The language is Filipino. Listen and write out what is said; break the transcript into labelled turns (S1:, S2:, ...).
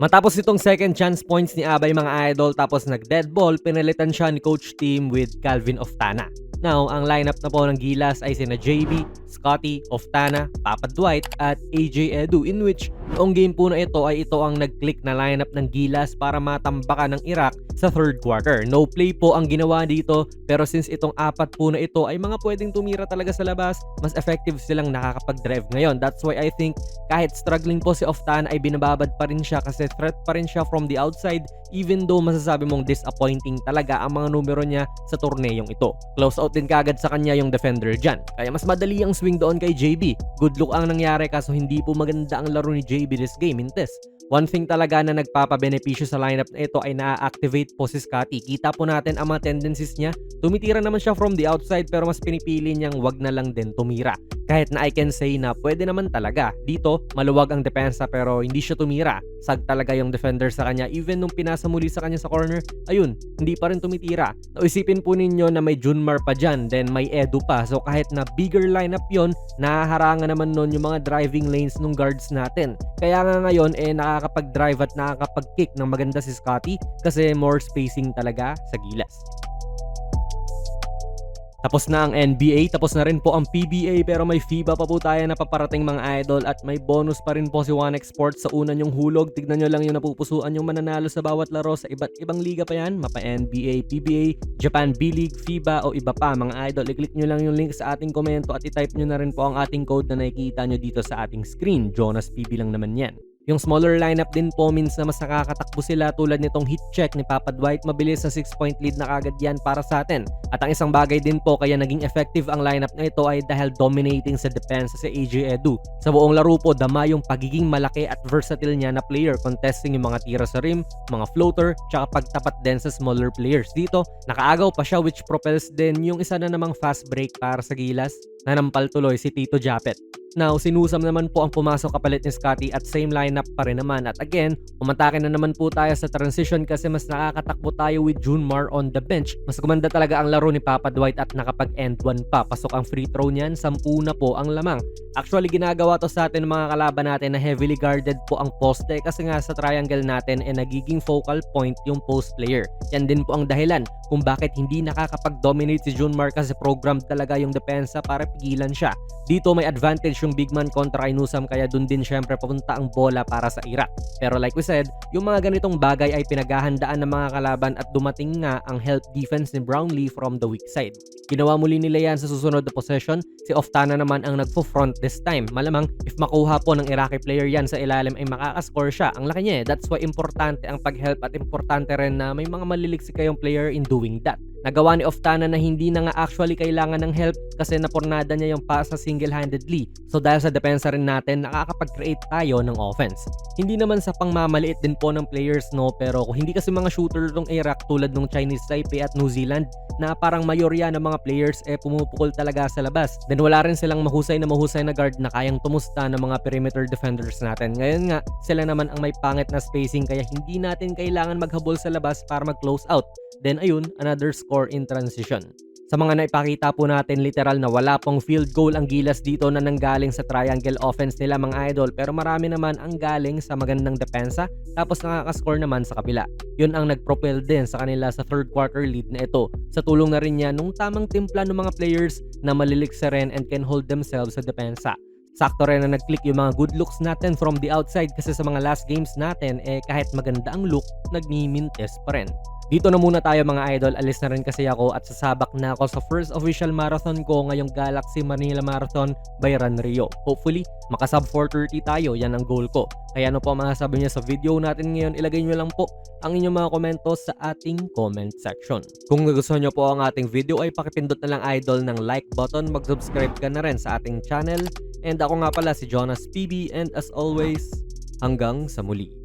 S1: Matapos itong second chance points ni Abay mga idol tapos nag-dead ball, pinalitan siya ni Coach Team with Calvin Oftana. Now, ang lineup na po ng Gilas ay sina JB, Scotty, Oftana, Papa Dwight at AJ Edu in which noong game po na ito ay ito ang nag-click na lineup ng Gilas para matambakan ng Iraq sa third quarter. No play po ang ginawa dito pero since itong apat po na ito ay mga pwedeng tumira talaga sa labas, mas effective silang nakakapag-drive ngayon. That's why I think kahit struggling po si Oftana ay binababad pa rin siya kasi threat pa rin siya from the outside even though masasabi mong disappointing talaga ang mga numero niya sa torneyong ito. Close out din kagad sa kanya yung defender dyan. Kaya mas madali ang swing doon kay JB. Good look ang nangyari kaso hindi po maganda ang laro ni JB this game in test. One thing talaga na nagpapabenepisyo sa lineup na ito ay na-activate po si Scotty. Kita po natin ang mga tendencies niya. Tumitira naman siya from the outside pero mas pinipili niyang wag na lang din tumira. Kahit na I can say na pwede naman talaga. Dito, maluwag ang depensa pero hindi siya tumira. Sag talaga yung defender sa kanya. Even nung pinasa muli sa kanya sa corner, ayun, hindi pa rin tumitira. Naisipin po ninyo na may Junmar pa dyan, then may Edu pa. So kahit na bigger lineup yon nahaharangan naman nun yung mga driving lanes ng guards natin. Kaya nga ngayon, eh, nakakapag-drive at nakakapag-kick ng maganda si Scotty kasi more spacing talaga sa gilas. Tapos na ang NBA, tapos na rin po ang PBA pero may FIBA pa po tayo na paparating mga idol at may bonus pa rin po si One Export sa una yung hulog. Tignan nyo lang yung napupusuan yung mananalo sa bawat laro sa iba't ibang liga pa yan. Mapa NBA, PBA, Japan B-League, FIBA o iba pa mga idol. I-click nyo lang yung link sa ating komento at i-type nyo na rin po ang ating code na nakikita nyo dito sa ating screen. Jonas PB lang naman yan. Yung smaller lineup din po means na mas nakakatakbo sila tulad nitong hit check ni Papa Dwight. Mabilis sa 6 point lead na kagad yan para sa atin. At ang isang bagay din po kaya naging effective ang lineup na ito ay dahil dominating sa defense si AJ Edu. Sa buong laro po, dama yung pagiging malaki at versatile niya na player contesting yung mga tira sa rim, mga floater, tsaka pagtapat din sa smaller players. Dito, nakaagaw pa siya which propels din yung isa na namang fast break para sa gilas. Nanampal tuloy si Tito Japet. Now, sinusam naman po ang pumasok kapalit ni Scotty at same lineup pa rin naman. At again, umatake na naman po tayo sa transition kasi mas nakakatakbo tayo with Junmar on the bench. Mas gumanda talaga ang laro ni Papa Dwight at nakapag-end one pa. Pasok ang free throw niyan, sampu na po ang lamang. Actually, ginagawa to sa atin ng mga kalaban natin na heavily guarded po ang poste kasi nga sa triangle natin ay nagiging focal point yung post player. Yan din po ang dahilan kung bakit hindi nakakapag-dominate si Junmar kasi programmed talaga yung depensa para pigilan siya. Dito may advantage yung big man kontra Inusam kaya dun din syempre papunta ang bola para sa Iraq. Pero like we said, yung mga ganitong bagay ay pinaghahandaan ng mga kalaban at dumating nga ang help defense ni Brownlee from the weak side. Ginawa muli nila yan sa susunod na possession. Si Oftana naman ang nagfo-front this time. Malamang if makuha po ng Iraqi player yan sa ilalim ay makakascore siya. Ang laki niya eh. That's why importante ang pag-help at importante rin na may mga maliliksik kayong player in doing that. Nagawa ni Oftana na hindi na nga actually kailangan ng help kasi napornada niya yung pasa single-handedly. So dahil sa depensa rin natin, nakakapag-create tayo ng offense. Hindi naman sa pangmamaliit din po ng players no, pero kung hindi kasi mga shooter tong Iraq tulad ng Chinese Taipei at New Zealand na parang mayorya ng mga players eh pumupukol talaga sa labas. Then wala rin silang mahusay na mahusay na guard na kayang tumusta ng mga perimeter defenders natin. Ngayon nga, sila naman ang may pangit na spacing kaya hindi natin kailangan maghabol sa labas para mag-close out. Then ayun, another score in transition. Sa mga naipakita po natin literal na wala pong field goal ang gilas dito na nanggaling sa triangle offense nila mga idol pero marami naman ang galing sa magandang depensa tapos nakakascore naman sa kabila. Yun ang nagpropel din sa kanila sa third quarter lead na ito. Sa tulong na rin niya nung tamang timpla ng mga players na maliliksa rin and can hold themselves sa depensa. Sakto rin na nag-click yung mga good looks natin from the outside kasi sa mga last games natin eh kahit maganda ang look, nagmi-mintes pa rin. Dito na muna tayo mga idol, alis na rin kasi ako at sasabak na ako sa first official marathon ko ngayong Galaxy Manila Marathon by Run Rio. Hopefully, maka sub 430 tayo, yan ang goal ko. Kaya ano po ang masasabi niyo sa video natin ngayon, ilagay niyo lang po ang inyong mga komento sa ating comment section. Kung nagustuhan niyo po ang ating video ay pakipindot na lang idol ng like button, mag-subscribe ka na rin sa ating channel. And ako nga pala si Jonas PB and as always, hanggang sa muli.